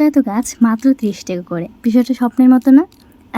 এত এত গাছ মাত্র ত্রিশ টাকা করে। বিষয়টা স্বপ্নের মতো না।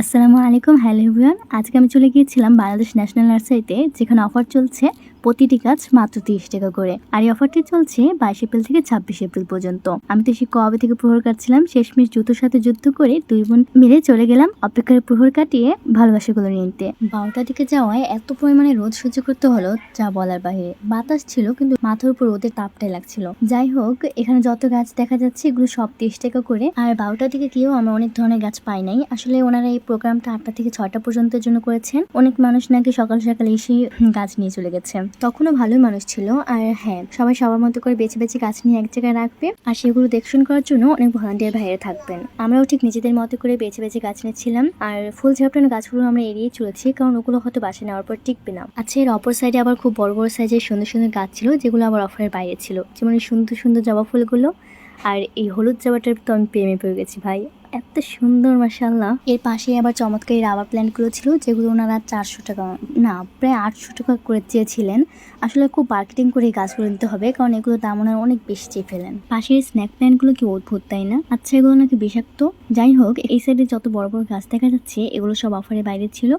আসসালামু আলাইকুম, হ্যালো এভরিওয়ান। আজকে আমি চলে গিয়েছিলাম বাংলাদেশ ন্যাশনাল নার্সারিতে, যেখানে অফার চলছে প্রতিটি গাছ মাত্র তিরিশ টাকা করে। আর এই অফারটি চলছে বাইশ এপ্রিল থেকে ছাব্বিশ এপ্রিল পর্যন্ত। আমি তো সে কবে থেকে প্রহর কাটছিলাম, শেষমেশ জুতোর সাথে যুদ্ধ করে দুই বোন মিলে চলে গেলাম অপেক্ষার প্রহর কাটিয়ে ভালোবাসাগুলো নিতে। বারোটার দিকে যাওয়ায় এত পরিমাণে রোদ সহ্য করতে হলো, যা বলার বাহিরে। বাতাস ছিল, কিন্তু মাথার উপর রোদের তাপটাই লাগছিল। যাই হোক, এখানে যত গাছ দেখা যাচ্ছে, এগুলো সব তিরিশ টাকা করে। আর বারোটার দিকে গিয়েও আমরা অনেক ধরনের গাছ পাই নাই। আসলে ওনারা এই প্রোগ্রামটা আটটা থেকে ছয়টা পর্যন্তর জন্য করেছেন। অনেক মানুষ নাকি সকাল সকাল এসে গাছ নিয়ে চলে গেছে। তখনও ভালোই মানুষ ছিল। আর হ্যাঁ সবাই সবার মতো করে বেছে বেছে গাছ নিয়ে এক জায়গায় রাখবে। আর সেগুলো দেখশন করার জন্য অনেক ভলান্টিয়ার ভাইয়েরা থাকবেন। আমরাও ঠিক নিজেদের মতো করে বেছে বেছে গাছ নিচ্ছিলাম। আর ফুল ঝাপটানো গাছগুলো আমরা এড়িয়ে চলেছি, কারণ ওগুলো হয়তো বাসে নেওয়ার পর টিকবে না। আচ্ছা এর অপর সাইডে আবার খুব বড় বড় সাইজের সুন্দর সুন্দর গাছ ছিল, যেগুলো আবার অফারের বাইরে ছিল। যেমন সুন্দর সুন্দর জবা ফুলগুলো। আর এই হলুদ জবাটার তো আমি প্রেমে পড়ে গেছি ভাই। এত সুন্দর মাসাল্লাহ এর পাশে আবার চমৎকার রাবার প্ল্যান্টগুলো ছিল, যেগুলো ওনারা চারশো টাকা, না, প্রায় আটশো টাকা করে চেয়েছিলেন। আসলে খুব মার্কেটিং করে এই গাছগুলো নিতে হবে, কারণ এগুলো দাম ওনারা অনেক বেশি চেয়ে ফেলেন। পাশের স্ন্যাক প্ল্যান্টগুলো কি অদ্ভুত, তাই না? আচ্ছা এগুলো নাকি বিষাক্ত? যাই হোক, এই সাইডে যত বড় বড় গাছ দেখা যাচ্ছে, এগুলো সব অফারের বাইরে ছিল।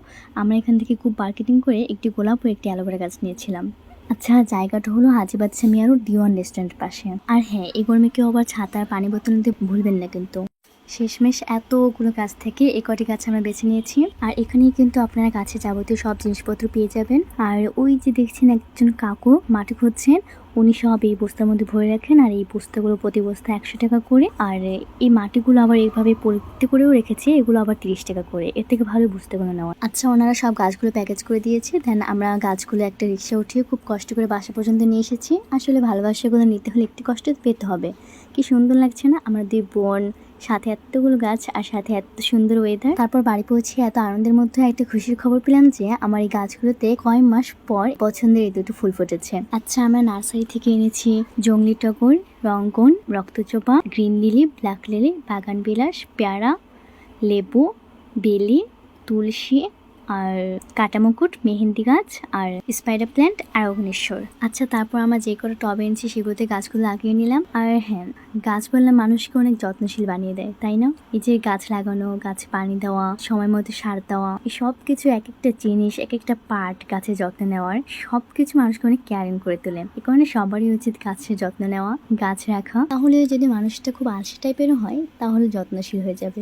আমরা এখান থেকে খুব মার্কেটিং করে একটি গোলাপ ও একটি অ্যালোভেরা গাছ নিয়েছিলাম। আচ্ছা জায়গাটা হলো হাজিবাদ সামিয়ার দিওয়ান রেস্টুরেন্ট পাশে। আর হ্যাঁ এই গরমে কেউ আবার ছাতার পানি বোতল নিতে ভুলবেন না কিন্তু। শেষমেশ এতগুলো গাছ থেকে এই কটি গাছ আমরা বেছে নিয়েছি। আর এখানেই কিন্তু আপনারা গাছে যাবতীয় সব জিনিসপত্র পেয়ে যাবেন। আর ওই যে দেখছেন একজন কাকু মাটি খুঁজছেন উনি সব এই বস্তার মধ্যে ভরে রাখেন আর এই বস্তাগুলো প্রতি বস্তা একশো টাকা করে। আর এই মাটিগুলো আবার এইভাবে পরিবর্তে করেও রেখেছে, এগুলো আবার তিরিশ টাকা করে। এর থেকে ভালো বস্তাগুলো নেওয়া আচ্ছা ওনারা সব গাছগুলো প্যাকেজ করে দিয়েছে। দেন আমরা গাছগুলো একটা রিক্সা উঠিয়ে খুব কষ্ট করে বাসা পর্যন্ত নিয়ে এসেছি। আসলে ভালোবাসাগুলো নিতে হলে একটু কষ্ট পেতে হবে। কি সুন্দর লাগছে না? আমরা দুই বোন, সাথে এতগুলো গাছ আর সাথে এত সুন্দর ওয়েদার তারপর বাড়ি পৌঁছে এত আনন্দের মধ্যে একটা খুশির খবর পেলাম যে, আমার এই গাছগুলোতে কয়েক মাস পর পছন্দের এই দুটো ফুল ফুটেছে। আচ্ছা আমরা নার্সারি থেকে এনেছি জংলি টগর, রঙ্গন, রক্তচোপা, গ্রিন লিলি, ব্ল্যাক লিলি, বাগান বিলাস, পেয়ারা, লেবু, বেলি, তুলসী আর কাটামুকুট, মেহেন্দি গাছ আর স্পাইডার প্ল্যান্ট আর অগ্নেশ্বর। আচ্ছা তারপর আমার যে কটা টবে এনেছি সেগুলোতে গাছগুলো লাগিয়ে নিলাম। আর হ্যাঁ গাছ বললে মানুষকে অনেক যত্নশীল বানিয়ে দেয়, তাই না? এই যে গাছ লাগানো, গাছ পানি দেওয়া, সময় মতো সার দেওয়া, এই সব কিছু এক একটা জিনিস এক একটা পার্ট গাছের যত্ন নেওয়ার সব কিছু মানুষকে অনেক কেয়ারিং করে তোলে। এ কারণে সবারই উচিত গাছের যত্ন নেওয়া, গাছ রাখা। তাহলে যদি মানুষটা খুব আলসে টাইপেরও হয়, তাহলে যত্নশীল হয়ে যাবে।